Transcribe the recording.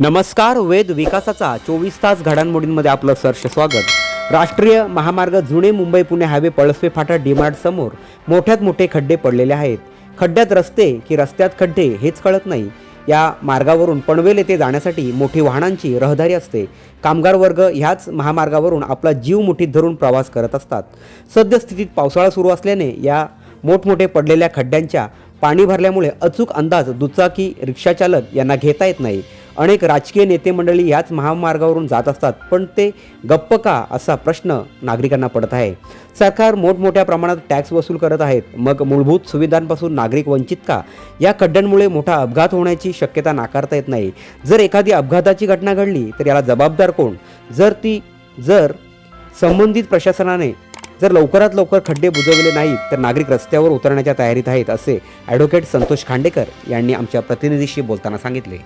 नमस्कार वेद विकासाचा चोवीस तास घडामोडींमध्ये आपलं सहर्ष स्वागत. राष्ट्रीय महामार्ग जुने मुंबई पुणे हायवे पळसवे फाटा डीमार्ट समोर मोठ्यात मोठे खड्डे पडलेले आहेत. खड्ड्यात रस्ते की रस्त्यात खड्डे हेच कळत नाही. या मार्गावरून पनवेल येथे जाण्यासाठी मोठी वाहनांची रहदारी असते. कामगार वर्ग ह्याच महामार्गावरून आपला जीव मुठीत धरून प्रवास करत असतात. सद्यस्थितीत पावसाळा सुरू असल्याने या मोठमोठे पडलेल्या खड्ड्यांच्या पाणी भरल्यामुळे अचूक अंदाज दुचाकी रिक्षाचालक यांना घेता येत नाही. अनेक राजकीय नेते मंडळी याच महामार्गावरून जात असतात पण ते गप्प का असा प्रश्न नागरिकांना पडत आहे. सरकार मोठमोठ्या प्रमाणात टॅक्स वसूल करत आहेत मग मूलभूत सुविधांपासून नागरिक वंचित का? या खड्ड्यांमुळे मोठा अपघात होण्याची शक्यता नाकारता येत नाही. जर एखादी अपघाताची घटना घडली तर याला जबाबदार कोण? जर ती जर संबंधित प्रशासनाने जर लवकरात लवकर खड्डे बुजवले नाहीत तर नागरिक रस्त्यावर उतरण्याच्या तयारीत आहेत असे ॲडव्होकेट संतोष खांडेकर यांनी आमच्या प्रतिनिधीशी बोलताना सांगितले.